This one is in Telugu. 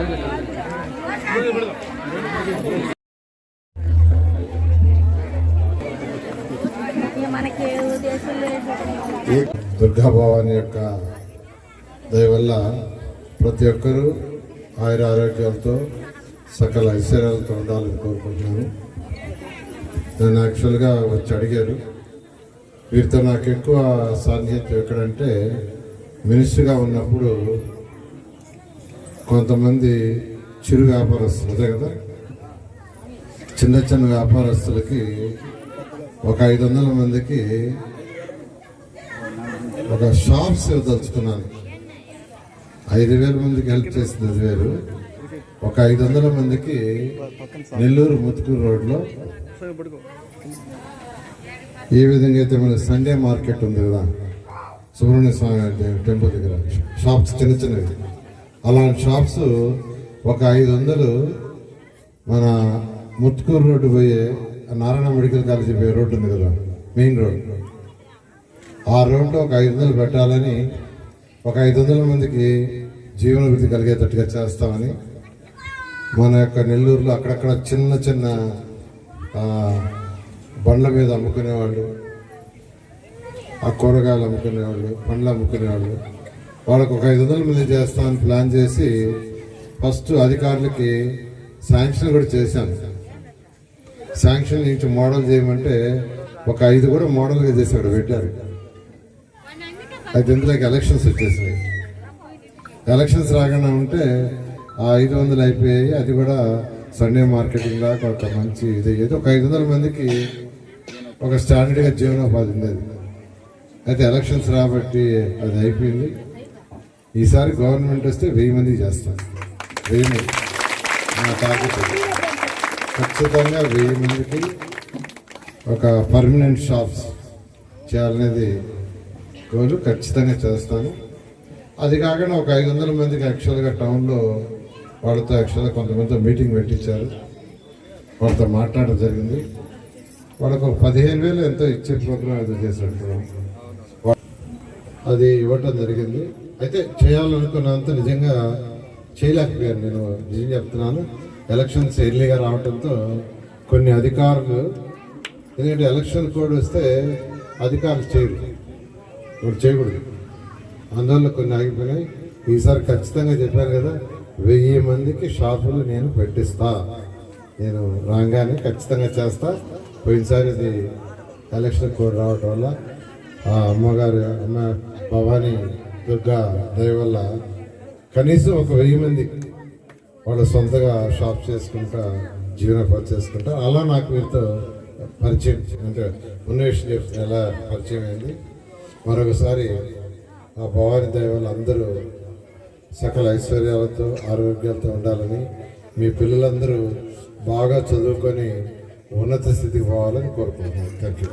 దుర్గాభవాని దుర్గా భవాని యొక్క దయవల్ల ప్రతి ఒక్కరూ ఆయుర ఆరోగ్యాలతో సకల ఐశ్వర్యాలతో ఉండాలని కోరుకుంటున్నాను. నన్ను యాక్చువల్గా వచ్చి అడిగారు. వీరితో నాకు ఎక్కువ సాన్నిహిత్యం ఎక్కడంటే మినిస్టర్గా ఉన్నప్పుడు కొంతమంది చిరు వ్యాపారస్తులు అదే కదా? చిన్న చిన్న వ్యాపారస్తులకి ఒక ఐదు వందల మందికి ఒక షాప్స్ ఇవ్వదలుచుకున్నాను. ఐదు వేల మందికి హెల్ప్ చేసింది అది వేరు. ఒక ఐదు వందల మందికి నెల్లూరు ముత్తుకూరు రోడ్లో ఏ విధంగా అయితే మన సండే మార్కెట్ ఉంది కదా సుబ్రహ్మణ్య స్వామి టెంపుల్ దగ్గర షాప్స్ చిన్న చిన్నవి. అలాంటి షాప్స్ ఒక ఐదు వందలు మన ముత్కూరు రోడ్డు పోయే నారాయణ మెడికల్ కాలేజీ పోయే రోడ్డు ఉంది కదా మెయిన్ రోడ్. ఆ రోడ్డు ఒక ఐదు వందలు పెట్టాలని ఒక ఐదు వందల మందికి జీవనభృతి కలిగేటట్టుగా చేస్తామని మన యొక్క నెల్లూరులో అక్కడక్కడ చిన్న చిన్న బండ్ల మీద అమ్ముకునేవాళ్ళు ఆ కూరగాయలు అమ్ముకునేవాళ్ళు పండ్లు అమ్ముకునేవాళ్ళు వాళ్ళకు ఒక ఐదు వందల మంది చేస్తామని ప్లాన్ చేసి ఫస్ట్ అధికారులకి శాంక్షన్ కూడా చేశాను. శాంక్షన్ నుంచి మోడల్ చేయమంటే ఒక ఐదు కూడా మోడల్గా చేశాడు పెట్టారు. అయితే ఇందులోకి ఎలక్షన్స్ వచ్చేసినాయి. ఎలక్షన్స్ రాగానే ఉంటే ఆ ఐదు వందలు అయిపోయాయి. అది కూడా సండే మార్కెటింగ్ లాగా ఒక మంచి ఇది ఏదో ఒక ఐదు వందల మందికి ఒక స్టాండర్డ్గా జీవనోపాధి ఉంది అది అయితే ఎలక్షన్స్ రాబట్టి అది అయిపోయింది. ఈసారి గవర్నమెంట్ వస్తే వెయ్యి మంది చేస్తాం. వెయ్యి మంది. నా టార్గెట్ అది. ఖచ్చితంగా వెయ్యి మందికి ఒక పర్మనెంట్ షాప్స్ చేయాలనేది గోలు ఖచ్చితంగా చేస్తాను. అది కాకుండా ఒక ఐదు వందల మందికి యాక్చువల్గా టౌన్లో వాళ్ళతో యాక్చువల్గా కొంతమందితో మీటింగ్ పెట్టించారు. వాళ్ళతో మాట్లాడడం జరిగింది. వాళ్ళకు ఒక పదిహేను వేలు ఎంతో ఇచ్చే ప్రోగ్రాం ఏదో చేసినట్టు అది ఇవ్వటం జరిగింది. అయితే చేయాలనుకున్నంత నిజంగా చేయలేకపోయాను నేను. నిజం చెప్తున్నాను. ఎలక్షన్స్ ఎర్లీగా రావడంతో కొన్ని అధికారులు ఎందుకంటే ఎలక్షన్ కోడ్ వస్తే అధికారులు చేయరు. ఇప్పుడు చేయకూడదు. అందువల్ల కొన్ని ఆగిపోయినాయి. ఈసారి ఖచ్చితంగా చెప్పాను కదా వెయ్యి మందికి షాపులు నేను పెట్టిస్తా. నేను రాగానే ఖచ్చితంగా చేస్తా. పోయినసారి ఇది ఎలక్షన్ కోడ్ రావటం వల్ల ఆ అమ్మగారు అమ్మ భవానీ దుర్గా దయ వల్ల కనీసం ఒక వెయ్యి మంది వాళ్ళు సొంతగా షాప్ చేసుకుంటా జీవనోపాధి చేసుకుంటా అలా నాకు వీరితో పరిచయం అంటే ఉన్వేషణ చెప్తున్న ఎలా పరిచయం అయింది. మరొకసారి ఆ భవాని దయ వల్ల అందరూ సకల ఐశ్వర్యాలతో ఆరోగ్యాలతో ఉండాలని మీ పిల్లలందరూ బాగా చదువుకొని ఉన్నత స్థితికి పోవాలని కోరుకుంటున్నాను. Thank you